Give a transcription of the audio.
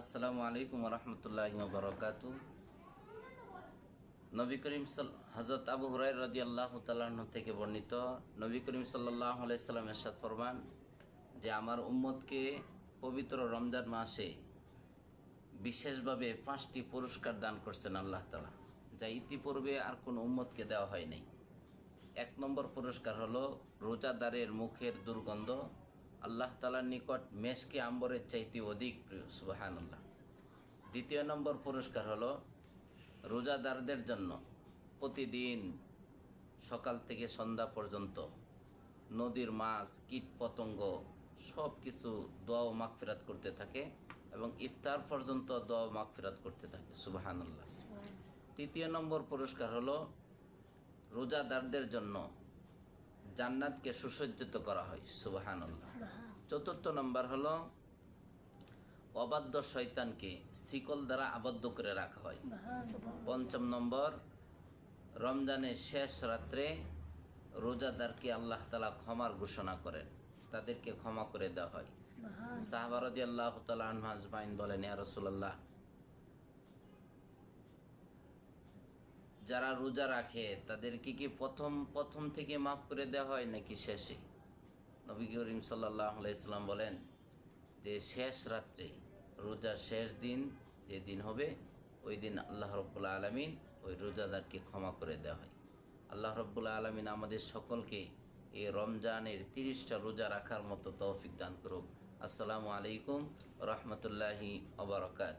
আসসালামু আলাইকুম রহমতুল্লাহ বরকাত নবী করিম হজরত আবু হুরাই রাজি আল্লাহ তালাহ থেকে বর্ণিত, নবী করিম সাল্লাহ আলাইসাল্লাম এরশাদ ফরমান যে আমার উম্মতকে পবিত্র রমজান মাসে বিশেষভাবে পাঁচটি পুরস্কার দান করছেন আল্লাহ তালা যা ইতিপূর্বে আর কোনো উম্মতকে দেওয়া হয় নাই। এক নম্বর পুরস্কার হলো রোজাদারের মুখের দুর্গন্ধ আল্লাহ তালার নিকট মেশকে আম্বরের চাইতে অধিক প্রিয় সুবাহান আল্লাহ দ্বিতীয় নম্বর পুরস্কার হলো রোজাদারদের জন্য প্রতিদিন সকাল থেকে সন্ধ্যা পর্যন্ত নদীর মাছ কীট পতঙ্গ সব কিছু দোয়া ও মাগফিরাত করতে থাকে এবং ইফতার পর্যন্ত দোয়া ও মাগফিরাত করতে থাকে সুবাহান আল্লাহ তৃতীয় নম্বর পুরস্কার হলো রোজাদারদের জন্য জান্নাতকে সুসজ্জিত করা হয় সুবাহান চতুর্থ নম্বর হলো অবাধ্য শয়তানকে শিকল দ্বারা আবদ্ধ করে রাখা হয়। পঞ্চম নম্বর রমজানের শেষ রাত্রে রোজাদারকে আল্লাহ তালা ক্ষমার ঘোষণা করেন। তাদেরকে ক্ষমা করে দেওয়া হয়। সাহাবারদি আল্লাহ তালা আনহাজমাইন বলেন ইয়া রসুল্লাহ যারা রোজা রাখে, তাদেরকে কি প্রথম প্রথম থেকে মাফ করে দেওয়া হয় নাকি শেষে? নবী করিম সাল্লাহ আলাইসাল্লাম বলেন যে, শেষ রাত্রে, রোজার শেষ দিন যে দিন হবে, ওই দিন আল্লাহ রব্বুল্লা আলমিন ওই রোজাদারকে ক্ষমা করে দেওয়া হয়। আল্লাহ রব্বুল্লা আলমিন আমাদের সকলকে এই রমজানের তিরিশটা রোজা রাখার মতো তৌফিক দান করুক। আসসালামু আলাইকুম রহমতুল্লাহি আবরকাত